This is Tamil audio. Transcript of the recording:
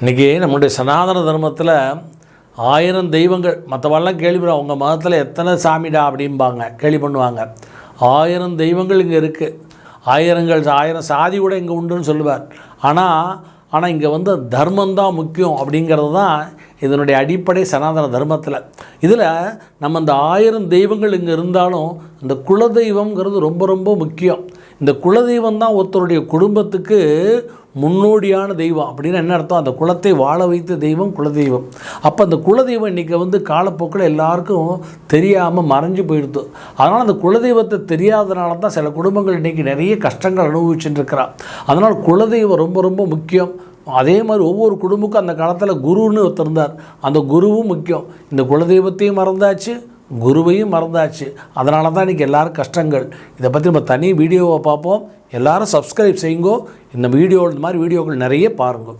இன்றைக்கி நம்முடைய சனாதன தர்மத்தில் ஆயிரம் தெய்வங்கள் மற்றவெல்லாம் கேள்விப்படுற அவங்க மதத்தில் எத்தனை சாமிடா அப்படிம்பாங்க. கேள்வி பண்ணுவாங்க. ஆயிரம் தெய்வங்கள் இங்கே இருக்குது ஆயிரங்கள் ஆயிரம் சாதி கூட இங்கே உண்டுன்னு சொல்லுவார். ஆனால் ஆனால் இங்கே வந்து தர்மம் தான் முக்கியம் அப்படிங்கிறது தான் இதனுடைய அடிப்படை சனாதன தர்மத்தில். இதில் நம்ம இந்த ஆயிரம் தெய்வங்கள் இங்கே இருந்தாலும் இந்த குலதெய்வம்ங்கிறது ரொம்ப ரொம்ப முக்கியம். இந்த குலதெய்வம் தான் ஒருத்தருடைய குடும்பத்துக்கு முன்னோடியான தெய்வம் அப்படின்னு என்ன அர்த்தம்? அந்த குலத்தை வாழ வைத்த தெய்வம் குலதெய்வம். அப்போ அந்த குலதெய்வம் இன்றைக்கி வந்து காலப்போக்கில் எல்லாருக்கும் தெரியாமல் மறைஞ்சு போயிடுது. அதனால் அந்த குலதெய்வத்தை தெரியாதனால தான் சில குடும்பங்கள் இன்றைக்கி நிறைய கஷ்டங்கள் அனுபவிச்சுட்டு இருக்கிறான் அதனால் குலதெய்வம் ரொம்ப ரொம்ப முக்கியம். அதே மாதிரி ஒவ்வொரு குடும்பக்கும் அந்த காலத்தில் குருன்னு ஒருத்தர் இருந்தார். அந்த குருவும் முக்கியம். இந்த குலதெய்வத்தையும் மறந்தாச்சு குருவையும் மறந்தாச்சு. அதனால தான் இன்றைக்கி எல்லாரும் கஷ்டங்கள். இதை பற்றி நம்ம தனி வீடியோவை பார்ப்போம். எல்லாரும் சப்ஸ்கிரைப் செய்யுங்கோ. இந்த வீடியோ இந்த மாதிரி வீடியோக்கள் நிறைய பாருங்கள்